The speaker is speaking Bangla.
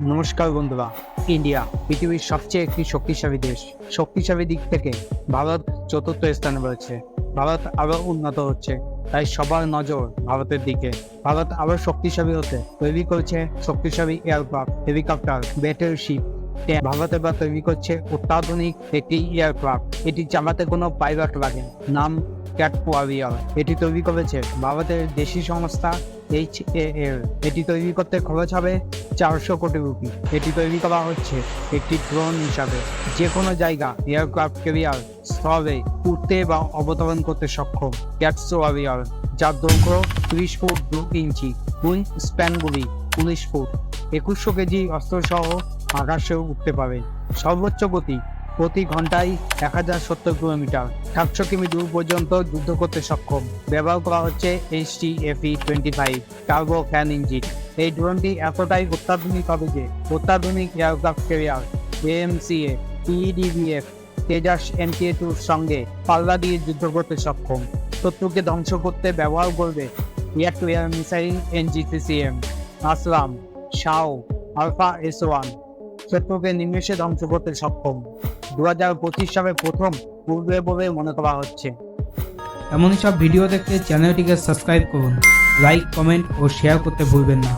নমস্কার বন্ধুরা। ইন্ডিয়া, পৃথিবীর সবচেয়ে একটি শক্তিশালী দেশ। শক্তিশালী দিক থেকে ভারত চতুর্থ স্থানে রয়েছে। ভারত আরও উন্নত হচ্ছে, তাই সবার নজর ভারতের দিকে। ভারত আরও শক্তিশালী হতে তৈরি করছে শক্তিশালী aircraft helicopter battery ship Bharat এবার তৈরি করছে অত্যাধুনিক একটি এয়ারক্রাফট এটি চালাতে কোনো পাইলট লাগে। নাম ক্যাট ওয়ারিয়ার এটি তৈরি করেছে ভারতের দেশি সংস্থা এইচ এল এটি তৈরি করতে খরচ হবে চারশো কোটি রুপি। এটি তৈরি করা হচ্ছে একটি ড্রোন হিসাবে। যে কোনো জায়গা এয়ারক্রাফট ক্যারিয়ার স্থলে উঠতে বা অবতরণ করতে সক্ষম ক্যাটস্ওয়ারিয়ার যার দৈর্ঘ্য ত্রিশ ফুট দু ইঞ্চি উইং স্প্যানগুলি উনিশ ফুট। একুশশো কেজি অস্ত্রসহ আকাশে উঠতে পারে। সর্বোচ্চ গতি প্রতি ঘন্টায় এক হাজার সত্তর কিলোমিটার। সাতশো কিমি দূর পর্যন্ত যুদ্ধ করতে সক্ষম। ব্যবহার করা হচ্ছে H T F E twenty five turbo fan engine এই ড্রোনটি এতটাই অত্যাধুনিক হবে যে, অত্যাধুনিক aircraft carrier AMCA PDBF Tejas NTA টুর সঙ্গে পাল্লা দিয়ে যুদ্ধ করতে সক্ষম। শত্রুকে ধ্বংস করতে ব্যবহার করবে air to air missile NGCCM আসলাম শাও আলফা এস ওয়ান। শত্রুকে নিমেষে ধ্বংস করতে সক্ষম। দু হাজার পঁচিশ সালে প্রথম পূর্বে বলে মনে করা হচ্ছে। এমনই সব ভিডিও দেখতে চ্যানেলটিকে সাবস্ক্রাইব করুন, লাইক, কমেন্ট ও শেয়ার করতে ভুলবেন না।